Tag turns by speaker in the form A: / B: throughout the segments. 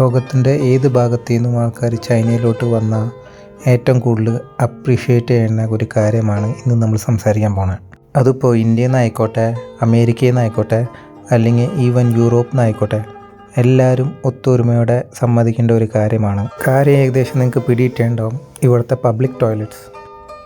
A: ലോകത്തിന്റെ ഏത് ഭാഗത്തു നിന്നും ആൾക്കാർ ചൈനയിലോട്ട് വന്ന ഏറ്റവും കൂടുതൽ അപ്രീഷിയേറ്റ് ചെയ്യുന്ന ഒരു കാര്യമാണ് ഇന്ന് നമ്മൾ സംസാരിക്കാൻ പോണത് അതിപ്പോൾ ഇന്ത്യയിൽ നിന്നായിക്കോട്ടെ അമേരിക്കയിൽ നിന്നായിക്കോട്ടെ അല്ലെങ്കിൽ ഈവൻ യൂറോപ്പിൽ നിന്നായിക്കോട്ടെ എല്ലാവരും ഒത്തൊരുമയോടെ സമ്മതിക്കേണ്ട ഒരു കാര്യമാണ്. കാര്യം ഏകദേശം നിങ്ങൾക്ക് പിടിയിട്ടുണ്ടാവും ഇവിടുത്തെ പബ്ലിക് ടോയ്ലറ്റ്സ്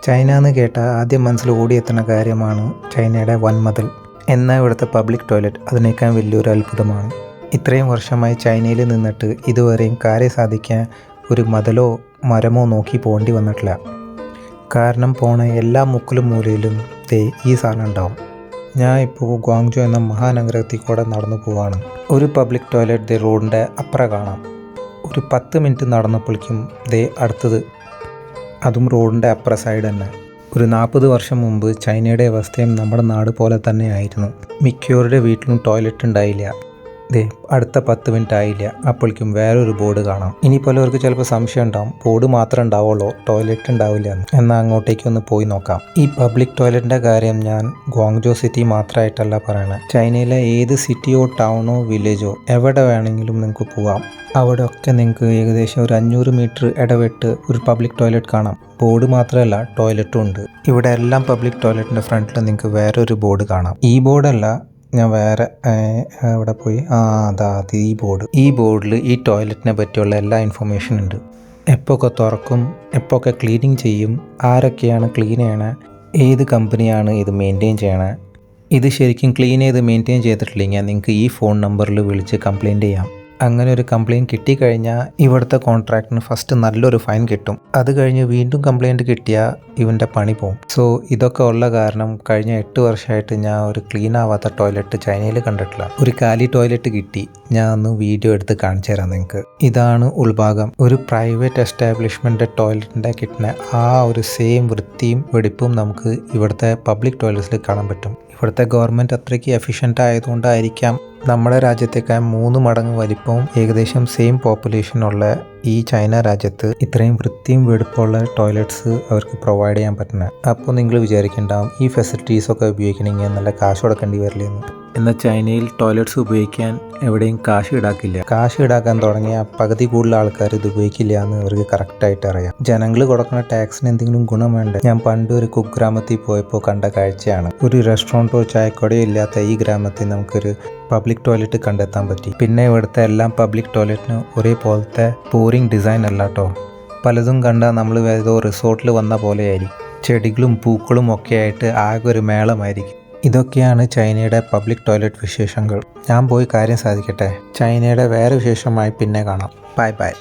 A: ചൈന എന്ന് കേട്ടാൽ ആദ്യം മനസ്സിൽ ഓടിയെത്തുന്ന കാര്യമാണ് ചൈനയുടെ വൻമതിൽ. എന്നാൽ ഇവിടുത്തെ പബ്ലിക് ടോയ്ലറ്റ് അതിനേക്കാൾ വലിയൊരു അത്ഭുതമാണ്. ഇത്രയും വർഷമായി ചൈനയിൽ നിന്നിട്ട് ഇതുവരെയും കാര്യം സാധിക്കാൻ ഒരു മതലോ മരമോ നോക്കി പോകേണ്ടി വന്നിട്ടില്ല. കാരണം പോണ എല്ലാ മുക്കിലും മൂലയിലും തേ ഈ സാധനം ഉണ്ടാവും. ഞാൻ ഇപ്പോൾ ഗ്വാങ്ജോ എന്ന മഹാനഗരത്തിൽ കൂടെ നടന്നു പോവാണ്. ഒരു പബ്ലിക് ടോയ്ലറ്റ് ദേ റോഡിന്റെ അപ്പുറ കാണാം. ഒരു പത്ത് മിനിറ്റ് നടന്നപ്പോഴേക്കും ദേ അടുത്തത് അതും റോഡിന്റെ അപ്പുറ സൈഡ് തന്നെ. ഒരു നാൽപ്പത് വർഷം മുമ്പ് ചൈനയുടെ അവസ്ഥയും നമ്മുടെ നാട് പോലെ തന്നെ ആയിരുന്നു. മിക്കവരുടെ വീട്ടിലും ടോയ്ലറ്റ് ഉണ്ടായില്ല. ദേ അടുത്ത പത്ത് മിനിറ്റ് ആയില്ല അപ്പോഴേക്കും വേറൊരു ബോർഡ് കാണാം. ഇനി പലവർക്ക് ചിലപ്പോൾ സംശയം ഉണ്ടാവും ബോർഡ് മാത്രം ഉണ്ടാവുള്ളൂ. ടോയ്ലറ്റ് ഉണ്ടാവില്ല എന്ന്. എന്നാൽ അങ്ങോട്ടേക്ക് ഒന്ന് പോയി നോക്കാം. ഈ പബ്ലിക് ടോയ്ലറ്റിന്റെ കാര്യം ഞാൻ ഗോങ്ജോ സിറ്റി മാത്രമായിട്ടല്ല പറയണത് ചൈനയിലെ ഏത് സിറ്റിയോ ടൗണോ വില്ലേജോ എവിടെ വേണമെങ്കിലും നിങ്ങൾക്ക് പോവാം. അവിടെ ഒക്കെ നിങ്ങൾക്ക് ഏകദേശം ഒരു അഞ്ഞൂറ് മീറ്റർ ഇടവിട്ട് ഒരു പബ്ലിക് ടോയ്ലറ്റ് കാണാം. ബോർഡ് മാത്രമല്ല ടോയ്ലറ്റും ഉണ്ട്. ഇവിടെ എല്ലാം പബ്ലിക് ടോയ്ലറ്റിന്റെ ഫ്രണ്ടിൽ നിങ്ങൾക്ക് വേറൊരു ബോർഡ് കാണാം. ഈ ബോർഡല്ല ഞാൻ വേറെ അവിടെ പോയി? ആ അതാ അത് ഈ ബോർഡ് ഈ ബോർഡിൽ ഈ ടോയ്ലറ്റിനെ പറ്റിയുള്ള എല്ലാ ഇൻഫർമേഷൻ ഉണ്ട്. എപ്പോഴൊക്കെ തുറക്കും എപ്പോഴൊക്കെ ക്ലീനിങ് ചെയ്യും ആരൊക്കെയാണ് ക്ലീൻ ചെയ്യണേ ഏത് കമ്പനിയാണ് ഇത് മെയിന്റെയിൻ ചെയ്യണേ. ഇത് ശരിക്കും ക്ലീൻ ചെയ്ത് മെയിന്റെയിൻ ചെയ്തിട്ടില്ലെങ്കിൽ നിങ്ങൾക്ക് ഈ ഫോൺ നമ്പറിൽ വിളിച്ച് കംപ്ലയിന്റ് ചെയ്യാം. അങ്ങനെ ഒരു കംപ്ലയിന്റ് കിട്ടിക്കഴിഞ്ഞാൽ ഇവിടുത്തെ കോൺട്രാക്ടിന് ഫസ്റ്റ് നല്ലൊരു ഫൈൻ കിട്ടും. അത് കഴിഞ്ഞ് വീണ്ടും കംപ്ലയിന്റ് കിട്ടിയാൽ ഇവന്റെ പണി പോകും സോ ഇതൊക്കെ ഉള്ള കാരണം കഴിഞ്ഞ എട്ട് വർഷമായിട്ട് ഞാൻ ഒരു ക്ലീൻ ആവാത്ത ടോയ്ലറ്റ് ചൈനയിൽ കണ്ടിട്ടില്ല. ഒരു കാലി ടോയ്ലറ്റ് കിട്ടി. ഞാൻ ഒന്ന് വീഡിയോ എടുത്ത് കാണിച്ചു തരാം നിങ്ങൾക്ക് ഇതാണ് ഉൾഭാഗം. ഒരു പ്രൈവറ്റ് എസ്റ്റാബ്ലിഷ്മെന്റ് ടോയ്ലറ്റിന്റെ കിട്ടുന്ന ആ ഒരു സെയിം വൃത്തിയും വെടിപ്പും നമുക്ക് ഇവിടുത്തെ പബ്ലിക് ടോയ്ലറ്റ്സിൽ കാണാൻ പറ്റും. ഇവിടുത്തെ ഗവൺമെന്റ് അത്രയ്ക്ക് എഫിഷ്യന്റ് ആയതുകൊണ്ടായിരിക്കാം നമ്മുടെ രാജ്യത്തേക്കാൾ മൂന്ന് മടങ്ങ് വലിപ്പവും ഏകദേശം സെയിം പോപ്പുലേഷനുള്ള ഈ ചൈന രാജ്യത്ത് ഇത്രയും വൃത്തിയും വെടുപ്പുള്ള ടോയ്ലറ്റ്സ് അവർക്ക് പ്രൊവൈഡ് ചെയ്യാൻ പറ്റുന്നത് അപ്പോൾ നിങ്ങൾ വിചാരിക്കണ്ടാവും ഈ ഫെസിലിറ്റീസ് ഒക്കെ ഉപയോഗിക്കണമെങ്കിൽ നല്ല കാശ് കൊടുക്കേണ്ടി വരില്ലെന്ന്. എന്നാൽ ചൈനയിൽ ടോയ്ലറ്റ്സ് ഉപയോഗിക്കാൻ എവിടെയും കാശ് ഈടാക്കില്ല. കാശ് ഈടാക്കാൻ തുടങ്ങിയ പകുതി കൂടുതൽ ആൾക്കാർ ഇത് ഉപയോഗിക്കില്ല എന്ന് അവർക്ക് കറക്റ്റായിട്ട് അറിയാം. ജനങ്ങൾ കൊടുക്കുന്ന ടാക്സിന് എന്തെങ്കിലും ഗുണം വേണ്ട? ഞാൻ പണ്ട് ഒരു കുഗ്രാമത്തിൽ പോയപ്പോൾ കണ്ട കാഴ്ചയാണ്. ഒരു റെസ്റ്റോറന്റോ ചായക്കടയോ ഇല്ലാത്ത ഈ ഗ്രാമത്തിൽ നമുക്കൊരു പബ്ലിക് ടോയ്ലറ്റ് കണ്ടെത്താൻ പറ്റി. പിന്നെ ഇവിടുത്തെ എല്ലാം പബ്ലിക് ടോയ്ലറ്റിന് ഒരേപോലത്തെ ബോറിംഗ് ഡിസൈൻ അല്ല കേട്ടോ പലതും കണ്ടാൽ നമ്മൾ ഏതോ റിസോർട്ടിൽ വന്ന പോലെയായിരിക്കും. ചെടികളും പൂക്കളും ഒക്കെ ആയിട്ട് ആകെ ഒരു മേളമായിരിക്കും. ഇതൊക്കെയാണ് ചൈനയുടെ പബ്ലിക് ടോയ്ലറ്റ് വിശേഷങ്ങൾ. ഞാൻ പോയി കാര്യം സാധിക്കട്ടെ. ചൈനയുടെ വേറെ വിശേഷമായി പിന്നെ കാണാം. Bye bye